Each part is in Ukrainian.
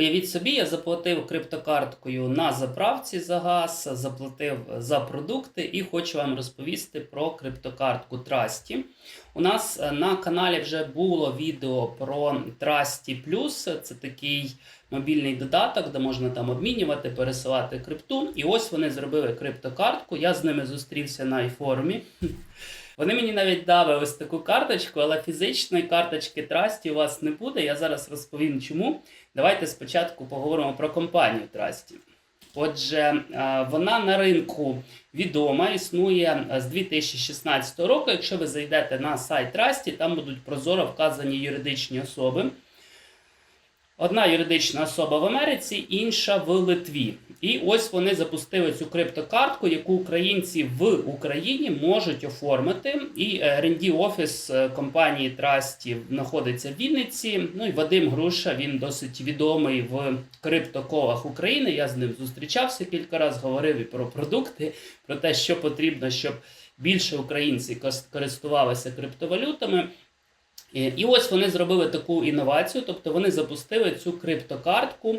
Уявіть собі, я заплатив криптокарткою на заправці за газ, заплатив за продукти і хочу вам розповісти про криптокартку Trusty. У нас е, на каналі вже було відео про Trusty Plus. Це такий мобільний додаток, де можна там обмінювати, пересилати крипту. І ось вони зробили криптокартку. Я з ними зустрівся на iForum. Вони мені навіть дали ось таку карточку, але фізичної карточки Trusty у вас не буде. Я зараз розповім чому. Давайте спочатку поговоримо про компанію Trusty. Отже, е, вона на ринку відома, існує е, з 2016 року. Якщо ви зайдете на сайт Trusty, там будуть прозоро вказані юридичні особи. Одна юридична особа в Америці, інша в Литві. І ось вони запустили цю криптокартку, яку українці в Україні можуть оформити. І R&D офіс е, компанії Trusty знаходиться в Вінниці. Ну і Вадим Груша, він досить відомий в криптоколах України. Я з ним зустрічався кілька разів, говорив і про продукти, про те, що потрібно, щоб більше українців користувалися криптовалютами. І і ось вони зробили таку інновацію, тобто вони запустили цю криптокартку.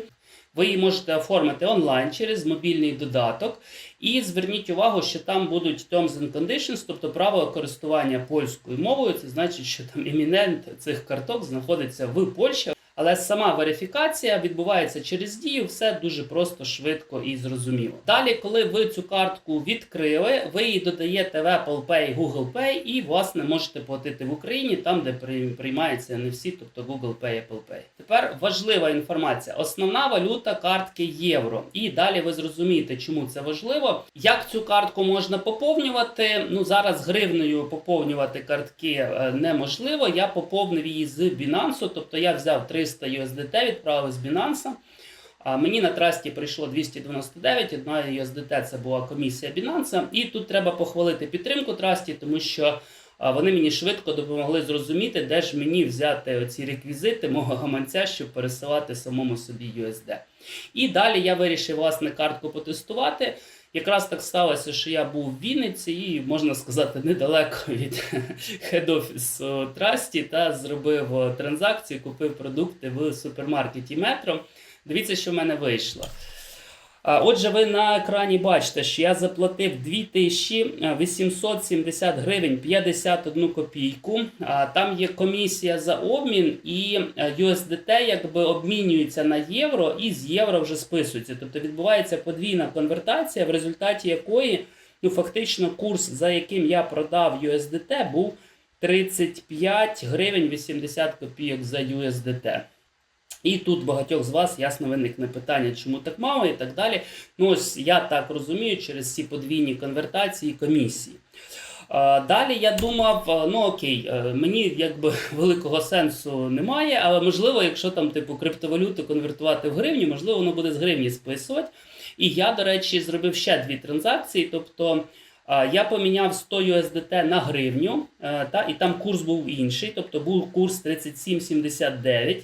Ви її можете оформити онлайн через мобільний додаток. І зверніть увагу, що там будуть terms and conditions, тобто правила користування польською мовою. Це значить, що там імінент цих карток знаходиться в Польщі. Але сама верифікація відбувається через дію, все дуже просто, швидко і зрозуміло. Далі, коли ви цю картку відкрили, ви її додаєте в Apple Pay, Google Pay і, власне, можете платити в Україні, там, де приймаються не всі, тобто Google Pay, Apple Pay. Тепер важлива інформація. Основна валюта картки євро. І далі ви зрозумієте, чому це важливо. Як цю картку можна поповнювати? Ну зараз гривнею поповнювати картки е, неможливо. Я поповнив її з Binance, тобто я взяв 300 USDT відправив з Binance. А мені на трасті прийшло 299, одна USDT це була комісія Binance. І тут треба похвалити підтримку трасті, тому що вони мені швидко допомогли зрозуміти, де ж мені взяти оці реквізити мого гаманця, щоб пересилати самому собі USD. І далі я вирішив власне картку потестувати. Якраз так сталося, що я був в Вінниці і, можна сказати, недалеко від хед-офісу Трасті та зробив транзакцію, купив продукти в супермаркеті Метро. Дивіться, що в мене вийшло. Отже, ви на екрані бачите, що я заплатив 2870 гривень 51 копійку. Там є комісія за обмін, і USDT якби обмінюється на євро і з євро вже списується. Тобто відбувається подвійна конвертація, в результаті якої ну, фактично курс, за яким я продав USDT, був 35 гривень 80 копійок за USDT. І тут багатьох з вас ясно виникне питання, чому так мало і так далі. Ну ось я так розумію, через ці подвійні конвертації комісії. Далі я думав, ну окей, мені якби великого сенсу немає, але можливо, якщо там типу криптовалюту конвертувати в гривні, можливо, воно буде з гривні списувати. І я, до речі, зробив ще дві транзакції. Тобто я поміняв 100 USDT на гривню, е, та, і там курс був інший, тобто був курс 37,79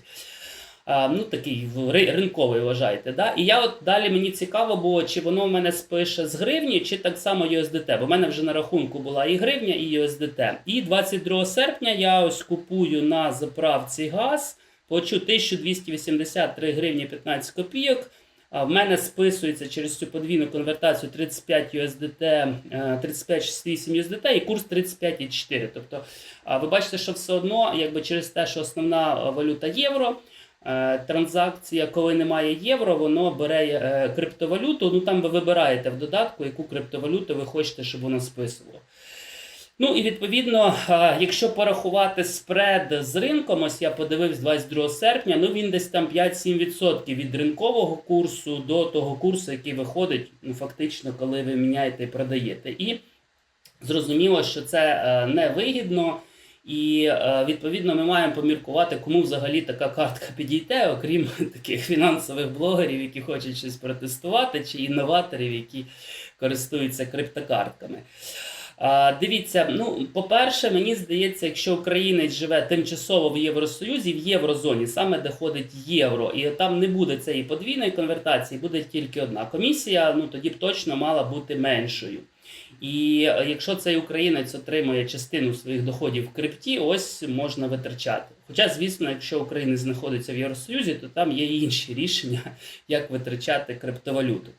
ну такий ринковий вважаєте. Да? І я от далі мені цікаво було, чи воно в мене спише з гривні, чи так само USDT. Бо в мене вже на рахунку була і гривня, і USDT. І 22 серпня я ось купую на заправці газ, плачу 1283 гривні 15 копійок. В мене списується через цю подвійну конвертацію 35 USDT, 35,68 USDT і курс 35,4. Тобто ви бачите, що все одно, якби через те, що основна валюта євро. Е, транзакція, коли немає євро, воно бере е, криптовалюту. Ну там ви вибираєте в додатку, яку криптовалюту ви хочете, щоб воно списувало. Ну і відповідно, е, якщо порахувати спред з ринком, ось я подивився 22 серпня, ну він десь там 5-7% від ринкового курсу до того курсу, який виходить, ну фактично, коли ви міняєте і продаєте. І зрозуміло, що це не вигідно. І е, відповідно ми маємо поміркувати, кому взагалі така картка підійде, окрім таких фінансових блогерів, які хочуть щось протестувати, чи інноваторів, які користуються криптокартками. Дивіться, ну, по-перше, мені здається, якщо українець живе тимчасово в Євросоюзі, в Єврозоні, саме де ходить євро, і там не буде цієї подвійної конвертації, буде тільки одна комісія, ну тоді б точно мала бути меншою. І е, якщо цей українець отримує частину своїх доходів в крипті, ось можна витрачати. Хоча, звісно, якщо українець знаходиться в Євросоюзі, то там є інші рішення, як витрачати криптовалюту.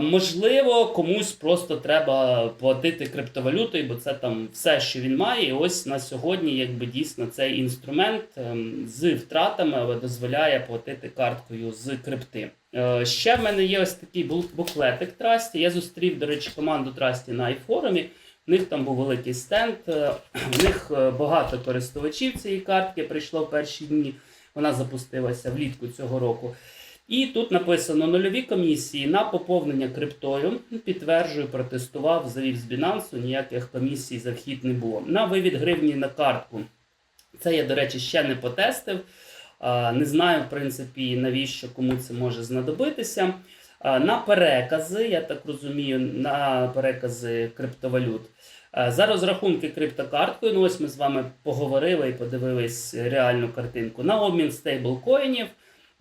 Можливо, комусь просто треба платити криптовалютою, бо це там все, що він має. І ось на сьогодні, якби дійсно цей інструмент ем, з втратами але дозволяє платити карткою з крипти. Е, Ще в мене є ось такий бу- буклетик Трасті. Я зустрів, до речі, команду Трасті на iForum. В них там був великий стенд. е, В них е, багато користувачів цієї картки прийшло в перші дні. Вона запустилася влітку цього року. І тут написано нульові комісії на поповнення криптою. Підтверджую, протестував, завів з Binance, ніяких комісій за вхід не було. На вивід гривні на картку. Це я, до речі, ще не потестив. Не знаю, в принципі, навіщо кому це може знадобитися. На перекази, я так розумію, на перекази криптовалют. За розрахунки криптокарткою, ну ось ми з вами поговорили і подивились реальну картинку. На обмін стейблкоїнів.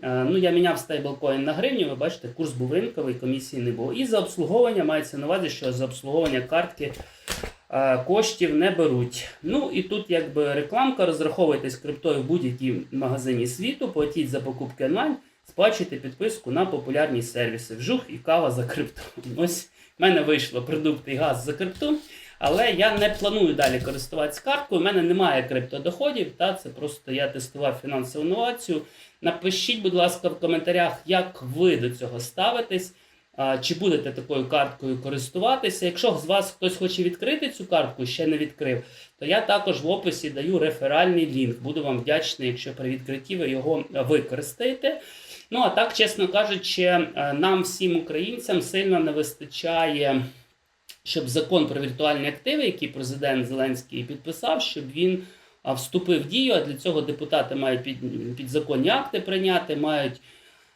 Е, Ну, я міняв стейблкоін на гривню, ви бачите, курс був ринковий, комісії не було. І за обслуговування мається на увазі, що за обслуговування картки е, коштів не беруть. Ну і тут якби рекламка, розраховуйтесь криптою в будь-якій магазині світу, платіть за покупки онлайн, сплачуйте підписку на популярні сервіси. Вжух і кава за крипту. Ось в мене вийшло продукти і газ за крипту. Але я не планую далі користуватися карткою. У мене немає криптодоходів. Та це просто я тестував фінансову інновацію. Напишіть, будь ласка, в коментарях, як ви до цього ставитесь. Чи будете такою карткою користуватися? Якщо з вас хтось хоче відкрити цю картку, ще не відкрив, то я також в описі даю реферальний лінк. Буду вам вдячний, якщо при відкритті ви його використаєте. Ну а так, чесно кажучи, е, нам всім українцям сильно не вистачає, щоб закон про віртуальні активи, який президент Зеленський підписав, щоб він вступив в дію. А для цього депутати мають під, підзаконні акти прийняти, мають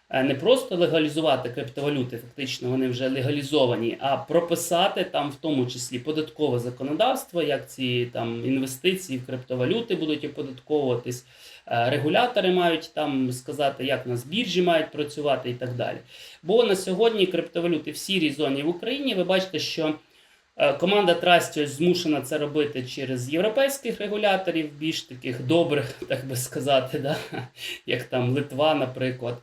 е, не просто легалізувати криптовалюти, фактично вони вже легалізовані, а прописати там в тому числі податкове законодавство, як ці там інвестиції в криптовалюти будуть оподатковуватись. Е, Регулятори мають там сказати, як на біржі мають працювати і так далі. Бо на сьогодні криптовалюти в сірій зоні в Україні. Ви бачите, що команда Трасті ось змушена це робити через європейських регуляторів, більш таких добрих, так би сказати, да? як там Литва, наприклад.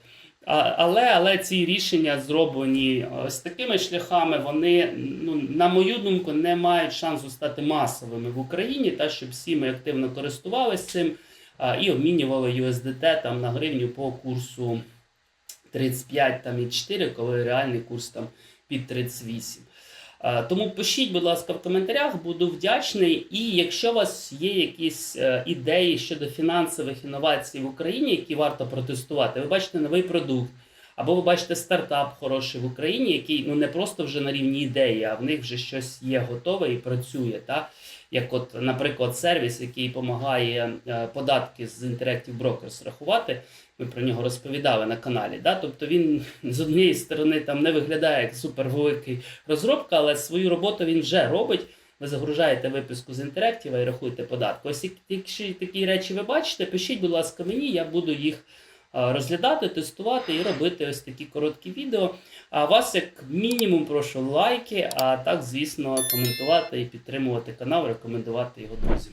Але, але ці рішення зроблені ось такими шляхами, вони, ну, на мою думку, не мають шансу стати масовими в Україні, та щоб всі ми активно користувалися цим і обмінювали USDT там на гривню по курсу 35 там, і 4, коли реальний курс там під 38. А, Тому пишіть, будь ласка, в коментарях, буду вдячний. І якщо у вас є якісь е, ідеї щодо фінансових інновацій в Україні, які варто протестувати, ви бачите новий продукт, або ви бачите стартап хороший в Україні, який ну не просто вже на рівні ідеї, а в них вже щось є готове і працює. Та? Як, от, наприклад, сервіс, який допомагає е, податки з Interactive Brokers рахувати. Ми про нього розповідали на каналі. Да? Тобто він з однієї сторони там не виглядає як супервеликий розробка, але свою роботу він вже робить. Ви загружаєте виписку з інтерактива і рахуєте податки. Ось якщо такі речі ви бачите, пишіть, будь ласка, мені, я буду їх розглядати, тестувати і робити ось такі короткі відео. А вас, як мінімум, прошу лайки, а так, звісно, коментувати і підтримувати канал, рекомендувати його друзям.